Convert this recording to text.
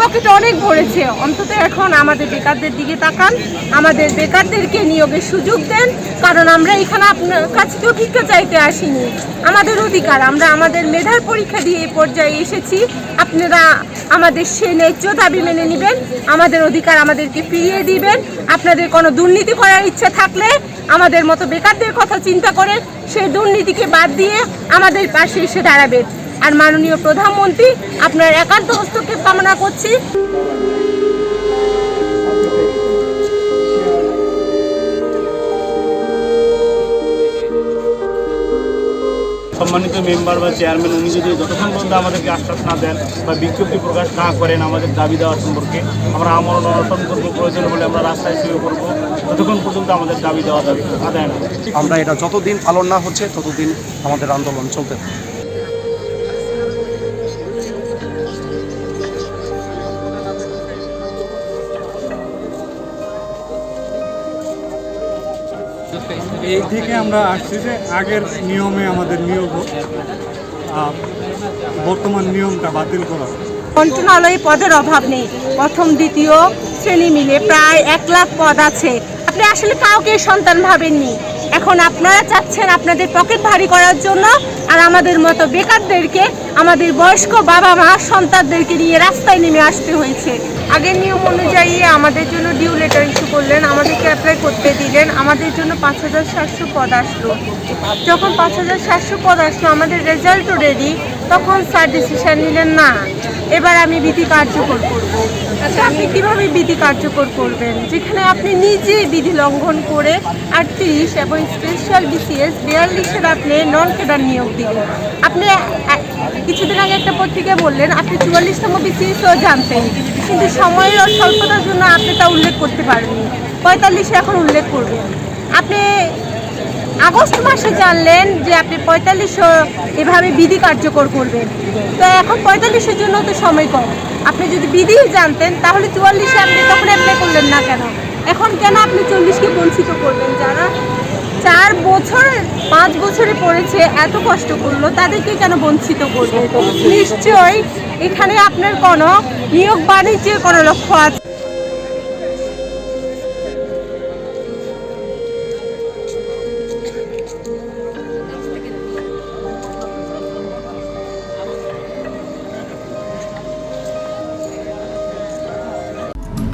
Pocket অনেক ভরেছে। অন্তত এখন আমাদের বেকারদের দিকে তাকান, আমাদের বেকারদেরকে নিয়োগের সুযোগ দেন, কারণ আমরা এখানে আপনার কাছে কেউ ভিক্ষা চাইতে আসিনি। আমাদের অধিকার, আমরা আমাদের মেধার পরীক্ষা দিয়ে এই পর্যায়ে এসেছি। আপনারা আমাদের সে ন্যায্য দাবি মেনে নেবেন, আমাদের অধিকার আমাদেরকে ফিরিয়ে দিবেন। আপনাদের কোনো দুর্নীতি করার ইচ্ছা থাকলে আমাদের মতো বেকারদের কথা চিন্তা করে সেই দুর্নীতিকে বাদ দিয়ে আমাদের পাশে এসে দাঁড়াবেন। আর মাননীয় প্রধানমন্ত্রী আপনার একান্ত হস্তক্ষেপ কামনা করছি। সম্মানিত মেম্বার বা চেয়ারম্যান উনি যদি যতক্ষণ পর্যন্ত আমাদেরকে আশ্বাস না দেন বা বিজ্ঞপ্তি প্রকাশ না করেন আমাদের দাবি দেওয়ার সম্পর্কে আমরা আমরণ অনশন করব প্রয়োজন হলে আমরা রাস্তায় শুরু করব ততক্ষণ পর্যন্ত আমাদের দাবি দেওয়া দাবি আদায় না আমরা এটা যতদিন পালন না হচ্ছে ততদিন আমাদের আন্দোলন চলতে থাকবে। এই থেকে আমরা আসছি যে আগের নিয়মে আমাদের নিয়োগ বর্তমান নিয়মটা বাতিল করা। মন্ত্রণালয়ে পদের অভাব নেই। প্রথম, দ্বিতীয় শ্রেণি মিলে প্রায় এক লাখ পদ আছে। আপনি আসলে কাউকে সন্তান ভাবেননি। এখন আপনারা চাচ্ছেন আপনাদের পকেট ভারী করার জন্য, আর আমাদের মতো বেকারদেরকে, আমাদের বয়স্ক বাবা মা, সন্তানদেরকে নিয়ে রাস্তায় নেমে আসতে হয়েছে। আগের নিয়ম অনুযায়ী আমাদের জন্য ডিউ লেটার ইস্যু করলেন, আমাদেরকে অ্যাপ্লাই করতে দিলেন, আমাদের জন্য পাঁচ হাজার সাতশো পদ আসলো। যখন পাঁচ হাজার সাতশো পদ আসলো, আমাদের রেজাল্টও রেডি তখন স্যার ডিসিশান নিলেন না। এবার আমি বিধি কার্যকর করব। আপনি কীভাবে বিধি কার্যকর করবেন? যেখানে আপনি নিজে বিধি লঙ্ঘন করে আটত্রিশ এবং স্পেশাল বিসিএস বিয়াল্লিশের আপনি নন কেডার নিয়োগ দিলেন। আপনি কিছুদিন আগে একটা পত্রিকায় বললেন, আপনি চুয়াল্লিশতম বিসিএসও জানতেন, কিন্তু সময়ের স্বল্পতার জন্য আপনি তা উল্লেখ করতে পারেননি। পঁয়তাল্লিশে এখন উল্লেখ করবেন। আপনি আগস্ট মাসে জানলেন যে আপনি পঁয়তাল্লিশশো এভাবে বিধি কার্যকর করবেন। তো এখন পঁয়তাল্লিশের জন্য তো সময় কম। আপনি যদি বিধি জানতেন, তাহলে চুয়াল্লিশে আপনি তখন অ্যাপ্লাই করলেন না কেন? এখন কেন আপনি চল্লিশকে বঞ্চিত করবেন? যারা চার বছর, পাঁচ বছরে পড়েছে, এত কষ্ট করল, তাদেরকে কেন বঞ্চিত করবে নিশ্চয়ই এখানে আপনার কোনো নিয়োগ বাণিজ্যের কোনো লক্ষ্য আছে।